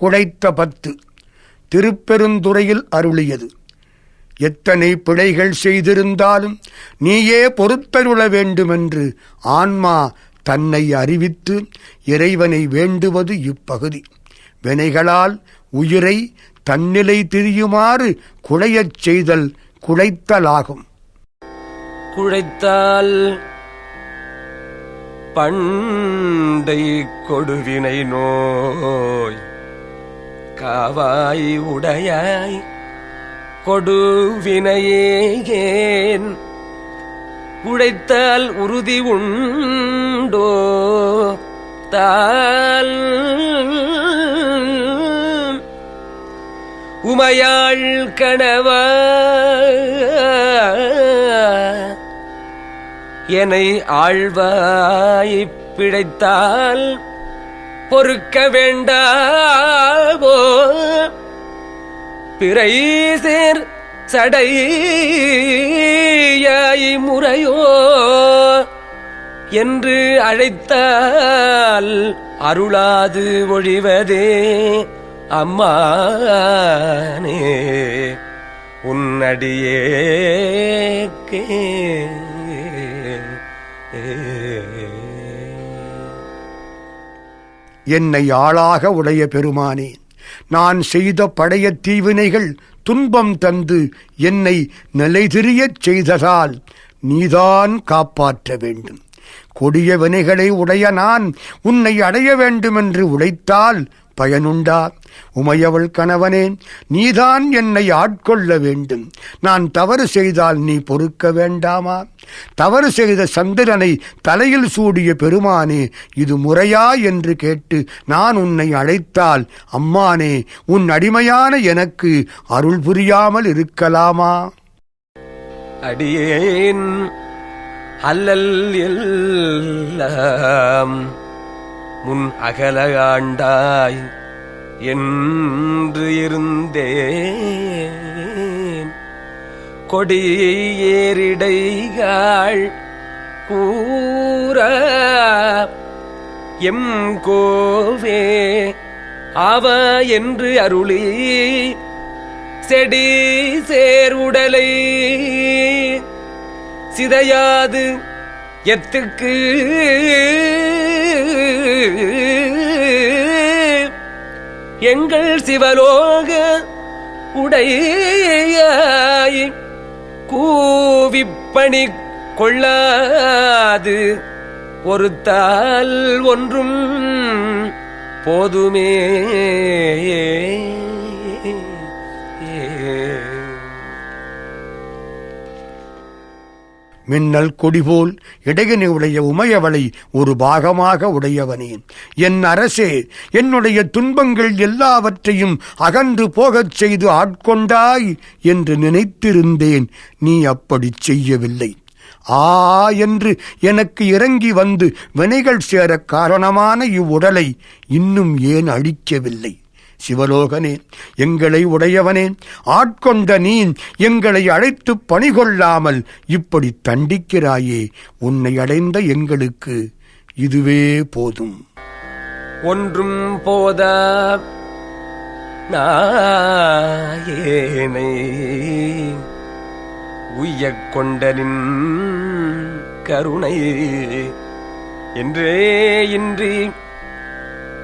குழைத்த பத்து திருப்பெருந்துறையில் அருளியது. எத்தனை பிழைகள் செய்திருந்தாலும் நீயே பொறுத்தருள வேண்டுமென்று ஆன்மா தன்னை அறிவித்து இறைவனை வேண்டுவது இப்பகுதி. வினைகளால் உயிரை தன்னிலை திரியுமாறு குழையச் செய்தல் குழைத்தலாகும். குழைத்தால் பண்டை கொடுவினை நோய் காவாய் உடையாய் கொடுவினையேன் உழைத்தால் உறுதி உண்டோ? தால் உமையாள் கணவா? என்னை ஆழ்வாய் பிழைத்தால் பொறுக்க வேண்டாவோ? பிறை சேர் சடையாய் முறையோ? என்று அழைத்தால் அருளாது ஒழிவதே அம்மானே. உன்னடியே என்னை ஆளாக உடைய பெருமானே நான் செய்த படைய தீவினைகள் துன்பம் தந்து என்னை நிலைதிரியச் செய்ததால் நீதான் காப்பாற்ற வேண்டும். கொடிய வினைகளை உடைய நான் உன்னை அடைய வேண்டுமென்று உழைத்தால் பயனுண்டா? உமையவள் கணவனே நீதான் என்னை ஆட்கொள்ள வேண்டும். நான் தவறு செய்தால் நீ பொறுக்க வேண்டாமா? தவறு செய்த சந்திரனை தலையில் சூடிய பெருமானே இது முறையா என்று கேட்டு நான் உன்னை அழைத்தால் அம்மானே உன் அடிமையான எனக்கு அருள் புரியாமல் இருக்கலாமா? அடியேன் அல்லல் எல்லாம் முன் அகல ஆண்டாய் என்று இருந்தேன் கொடி ஏறிடைகாள் கூற எம் கோவே அவ என்று அருளி செடி சேருடலை சிதையாது எத்துக்கு எங்கள் சிவலோக உடையாய் கூவிப்பணி கொள்ளாது. பொறுத்தால் ஒன்றும் போதுமே. மின்னல் கொடிபோல் இடையனை உடைய உமையவளை ஒரு பாகமாக உடையவனேன் என் அரசே என்னுடைய துன்பங்கள் எல்லாவற்றையும் அகன்று போகச் செய்து ஆட்கொண்டாய் என்று நினைத்திருந்தேன். நீ அப்படிச் செய்யவில்லை. ஆ என்று எனக்கு இறங்கி வந்து வினைகள் சேரக் காரணமான இவ்வுடலை இன்னும் ஏன் அழிக்கவில்லை? சிவலோகனே எங்களை உடையவனே ஆட்கொண்ட நீ எங்களை அழைத்து பணிகொள்ளாமல் இப்படி தண்டிக்கிறாயே உன்னை அடைந்த எங்களுக்கு இதுவே போதும். ஒன்றும் போதா நாயேனை உய்யக் கொண்டனின் கருணை என்றே இன்றி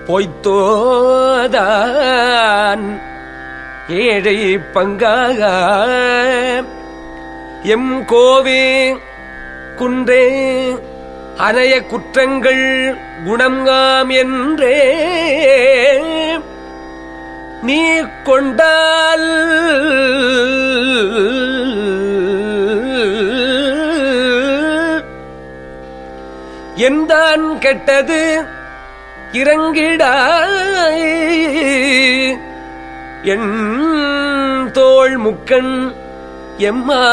பொய்த்தோதான். ஏழை பங்காக எம் கோவே குன்றே அனைய குற்றங்கள் குணங்காம் என்றே. நீ கொண்டால் எந்தான் கெட்டது இறங்கிடாய். என் தோள் முக்கண் எம்மானே.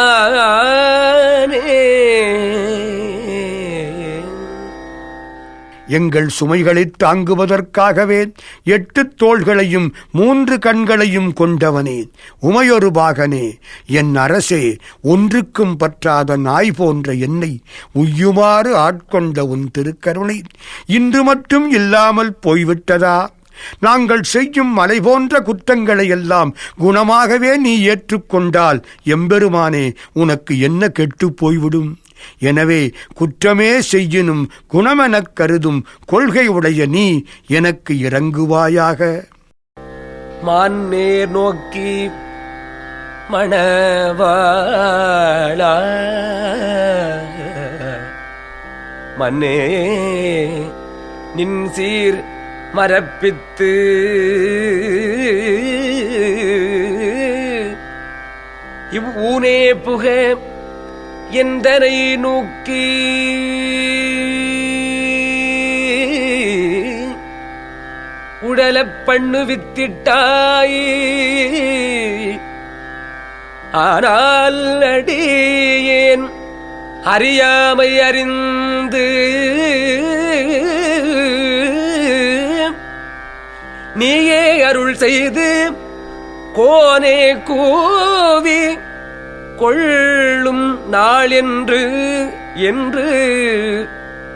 எங்கள் சுமைகளைத் தாங்குவதற்காகவே எட்டு தோள்களையும் மூன்று கண்களையும் கொண்டவனே உமையொரு பாகனே என் அரசே ஒன்றுக்கும் பற்றாத நாய் போன்ற என்னை உய்யுமாறு ஆட்கொண்ட உன் திருக்கருணை இன்று மட்டும் இல்லாமல் போய்விட்டதா? நாங்கள் செய்யும் மலை போன்ற குற்றங்களை எல்லாம் குணமாகவே நீ ஏற்றுக்கொண்டால் எம்பெருமானே உனக்கு என்ன கெட்டுப் போய்விடும்? எனவே குற்றமே செய்யினும் குணமெனக் கருதும் கொள்கை உடைய நீ எனக்கு இறங்குவாயாக. மான்னேர் நோக்கி மணவாளா. மன்னே நின் சீர் மரப்பித்து இவ் ஊனே புக எந்தனை நோக்கி? உடலப் பண்ணு வித்திட்டாய். ஆனால் அடியேன் அறியாமை அறிந்து? நீயே அருள் செய்து கோனே கூவி கொள்ளும் நாள் என்று என்று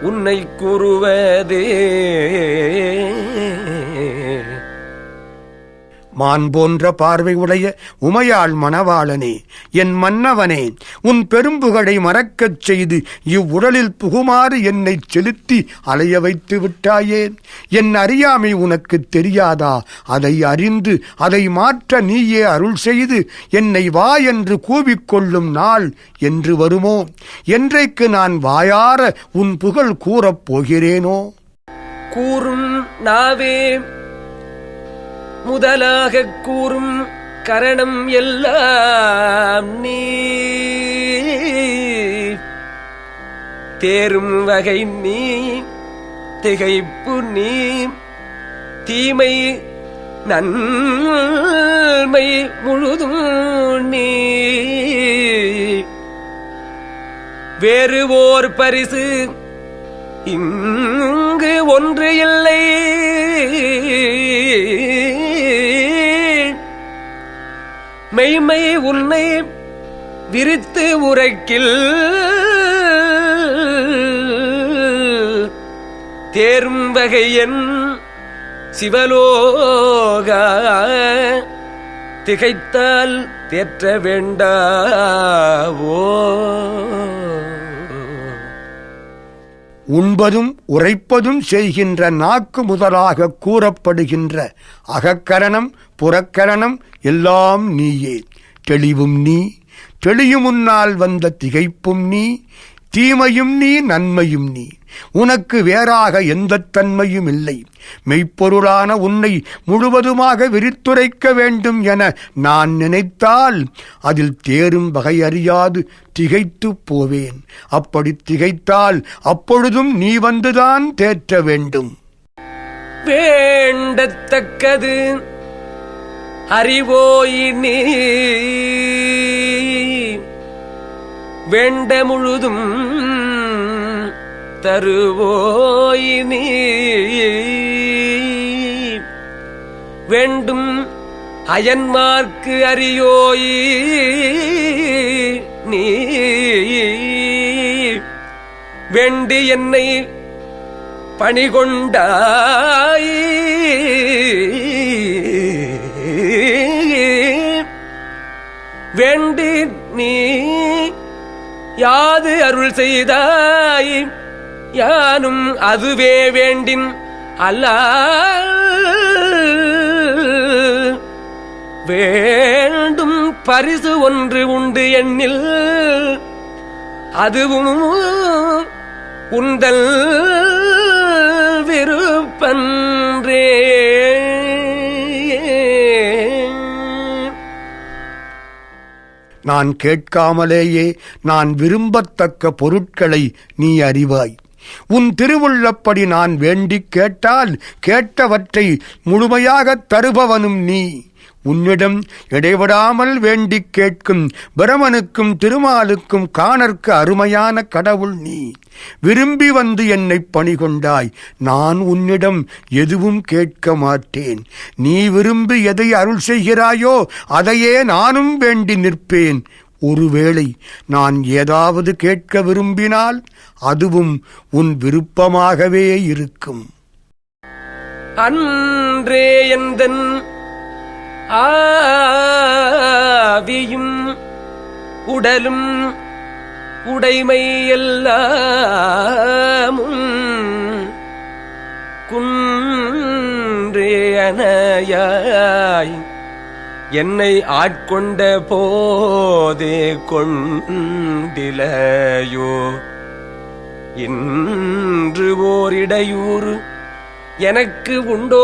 உன்னை கூறுவதே. மான் போன்ற பார்வை உடைய உமையாள் மணவாளனே என் மன்னவனே உன் பெரும்புகளை மறக்கச் செய்து இவ்வுடலில் புகுமாறு என்னை செலுத்தி அலைய வைத்து விட்டாயே. என் அறியாமை உனக்கு தெரியாதா? அதை அறிந்து அதை மாற்ற நீயே அருள் செய்து என்னை வா என்று கூவிக்கொள்ளும் நாள் என்று வருமோ? என்றைக்கு நான் வாயார உன் புகழ் கூறப் போகிறேனோ? கூறும் நாவே முதலாகக் கூறும் கரணம் எல்லாம் நீ தேரும் வகை நீ திகைப்பு நீ தீமை நன்மை முழுதும் நீ வேறு ஓர் பரிசு இங்கு ஒன்று இல்லை. மெய்மை உன்னை விரித்து உரைக்கில். தேரும் வகையன் சிவலோக. திகைத்தால் தேற்ற வேண்டாவோ. உண்பதும் உரைப்பதும் செய்கின்ற நாக்கு முதலாக கூறப்படுகின்ற அகக்கரணம் புறக்கரணம் எல்லாம் நீயே. தெளிவும் நீ தெளியும் முன்னால் வந்த திகைப்பும் நீ தீமையும் நீ நன்மையும் நீ. உனக்கு வேறாக எந்த தன்மையும் இல்லை. மெய்ப்பொருளான உன்னை முழுவதுமாக விரித்துரைக்க வேண்டும் என நான் நினைத்தால் அதில் தேரும் வகை அறியாது திகைத்துப் போவேன். அப்படி திகைத்தால் அப்பொழுதும் நீ வந்துதான் தேற்ற வேண்டும். வேண்டத்தக்கது. அறிவோயினி நீ வேண்ட முழுதும் தருவோயினி வேண்டும் அயன்மார்க்கு அறியோய் நீ வேண்டி என்னை பணிகொண்டாயே வேண்டி நீ யாது அருள் செய்தாய்? யானும் அதுவே வேண்டின் அல்ல வேண்டும் பரிசு ஒன்று உண்டு எண்ணில் அதுவும் உந்தல் நான் கேட்காமலேயே நான் விரும்பத்தக்க பொருட்களை நீ அறிவாய். உன் திருவுள்ளப்படி நான் வேண்டிக் கேட்டால் கேட்டவற்றை முழுமையாகத் தருபவனும் நீ. உன்னிடம் இடைவிடாமல் வேண்டிக் கேட்கும் பிரமனுக்கும் திருமாலுக்கும் காணற்கு அருமையான கடவுள் நீ. விரும்பி வந்து என்னை பணிகொண்டாய். நான் உன்னிடம் எதுவும் கேட்க மாட்டேன். நீ விரும்பி எதை அருள் செய்கிறாயோ அதையே நானும் வேண்டி நிற்பேன். ஒருவேளை நான் ஏதாவது கேட்க விரும்பினால் அதுவும் உன் விருப்பமாகவே இருக்கும். அன்றே எந்தன் ஆவியும் உடலும் உடைமை எல்லாமும் குன்றே என்னை ஆட்கொண்ட போதே கொண்டிலையோ. இன்று ஓரிடையூறு எனக்கு உண்டோ?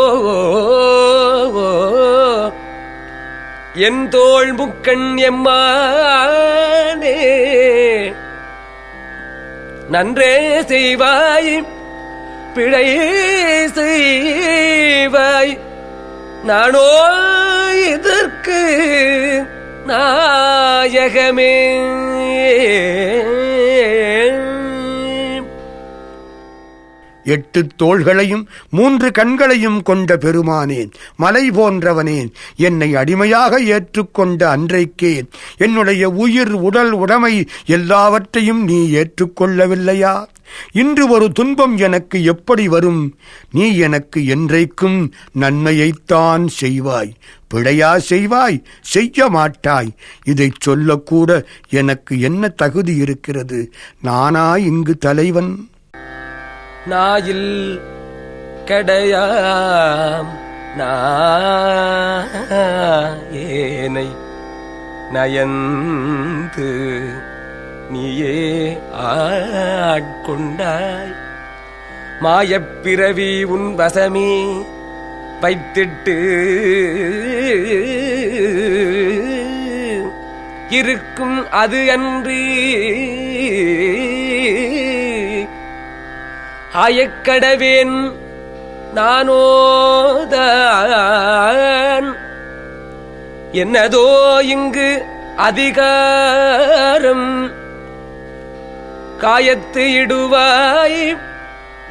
என் தோல் முக்கண் எம்மானே நன்றே செய்வாய் பிழை செய்வாய். நானோ இதற்கு நாயகமே. எட்டு தோள்களையும் மூன்று கண்களையும் கொண்ட பெருமானேன் மலை போன்றவனேன். என்னை அடிமையாக ஏற்றுக்கொண்ட அன்றைக்கே என்னுடைய உயிர் உடல் உடைமை எல்லாவற்றையும் நீ ஏற்றுக்கொள்ளவில்லையா? இன்று ஒரு துன்பம் எனக்கு எப்படி வரும்? நீ எனக்கு என்றைக்கும் நன்மையைத்தான் செய்வாய். பிழையா செய்வாய்? செய்ய மாட்டாய். இதைச் சொல்லக்கூட எனக்கு என்ன தகுதி இருக்கிறது? நானா இங்கு தலைவன்? நாயில் கடையாம். ஏனை நயந்து நீயே ஆட்கொண்டாய். மாயப்பிறவி உன் வசமே வைத்திட்டு இருக்கும் அது அன்றி ஆயக்கடவேன் நானோதான். என்னதோ இங்கு அதிகாரம் காயத்து இடுவாய்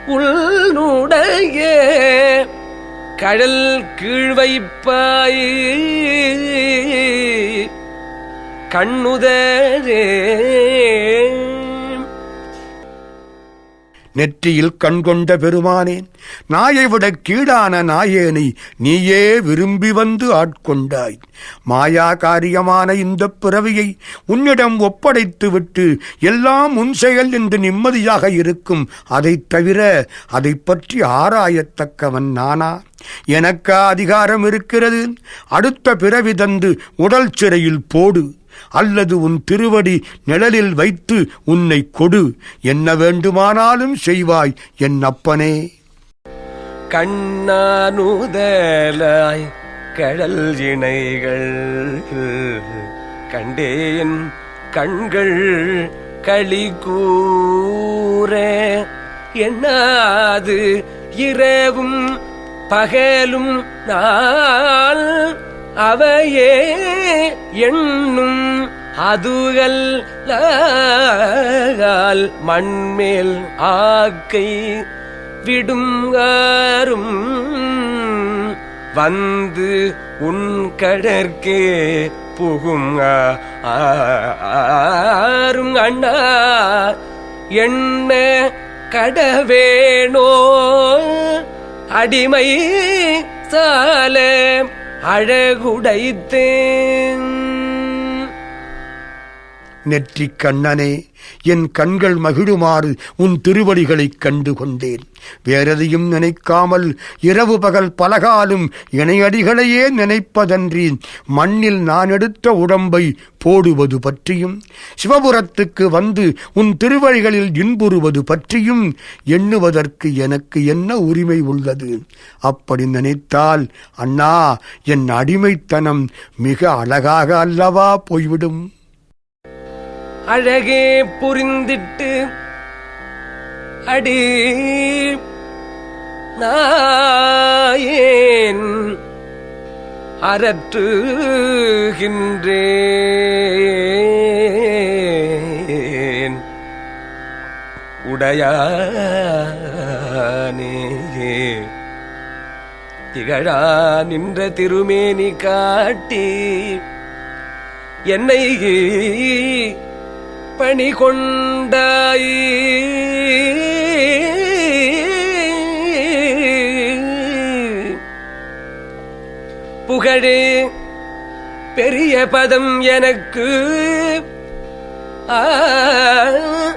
உள்நுடைய. கடல் கீழ்வைப்பாய் கண்ணுதரே. நெற்றியில் கண்கொண்ட பெருமானேன் நாயை விட கீழான நாயேனை நீயே விரும்பி வந்து ஆட்கொண்டாய். மாயா காரியமான இந்த பிறவியை உன்னிடம் ஒப்படைத்துவிட்டு எல்லாம் உன் செயல் என்று நிம்மதியாக இருக்கும். அதைத் தவிர அதை பற்றி ஆராயத்தக்கவன் நானா? எனக்கா அதிகாரம் இருக்கிறது? அடுத்த பிறவி தந்து உடல் சிறையில் போடு. அல்லது உன் திருவடி நிழலில் வைத்து உன்னை கொடு. என்ன வேண்டுமானாலும் செய்வாய் என் அப்பனே. கண்ணானுதலாய் கடல் இணைகள் கண்டேன் கண்கள் களி கூற. என்னாது இரவும் பகலும் நாள் அவையே எண்ணும் அதுகள் மண்மேல் ஆக்கை விடுங்காரும் வந்து உன் கடற்கு புகும் ஆரும் அண்ணா. என்ன கடவேணோ அடிமை சாலே அழகுடைத்தேன். நெற்றிக் கண்ணனே என் கண்கள் மகிழுமாறு உன் திருவடிகளைக் கண்டு கொண்டேன் வேறெதையும் நினைக்காமல் இரவு பகல் பலகாலும் இணையடிகளையே நினைப்பதன்றி மண்ணில் நான் எடுத்த உடம்பை போடுவது பற்றியும் சிவபுரத்துக்கு வந்து உன் திருவழிகளில் இன்புறுவது பற்றியும் எண்ணுவதற்கு எனக்கு என்ன உரிமை உள்ளது? அப்படி நினைத்தால் அண்ணா என் அடிமைத்தனம் மிக அழகாக அல்லவா போய்விடும்? அழகே புரிந்திட்டு அடி நாயேன் அரற்றுகின்றேன். உடையானே திகழா நின்ற திருமேனி காட்டி என்னை பணி கொண்டாயே புகழு. பெரிய பதம் எனக்கு. ஆறு.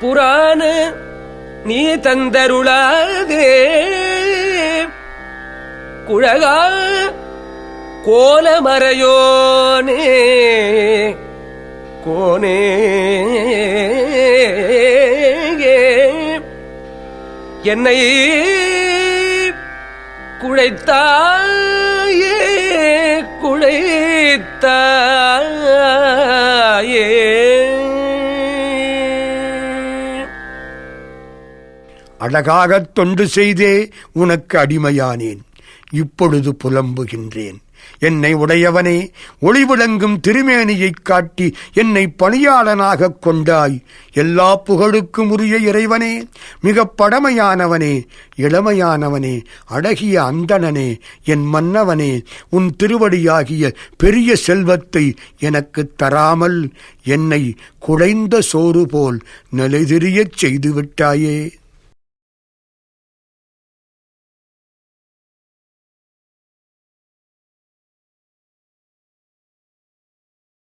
புராண நீ தந்தருளாதே. குழகா கோலமறையோனே. கோனே. என்னை குழைத்தாயே குழைத்தாயே. அழகாகத் தொண்டு செய்தே உனக்கு அடிமையானேன். இப்பொழுது புலம்புகின்றேன். என்னை உடையவனே ஒளிவிளங்கும் திருமேனியைக் காட்டி என்னை பணியாளனாகக் கொண்டாய். எல்லா புகழுக்கும் உரிய இறைவனே மிகப் படமையானவனே இளமையானவனே அழகிய அந்தணனே என் மன்னவனே உன் திருவடியாகிய பெரிய செல்வத்தை எனக்குத் தராமல் என்னை குழைந்த சோறு போல் நிலைதிரியச் செய்துவிட்டாயே.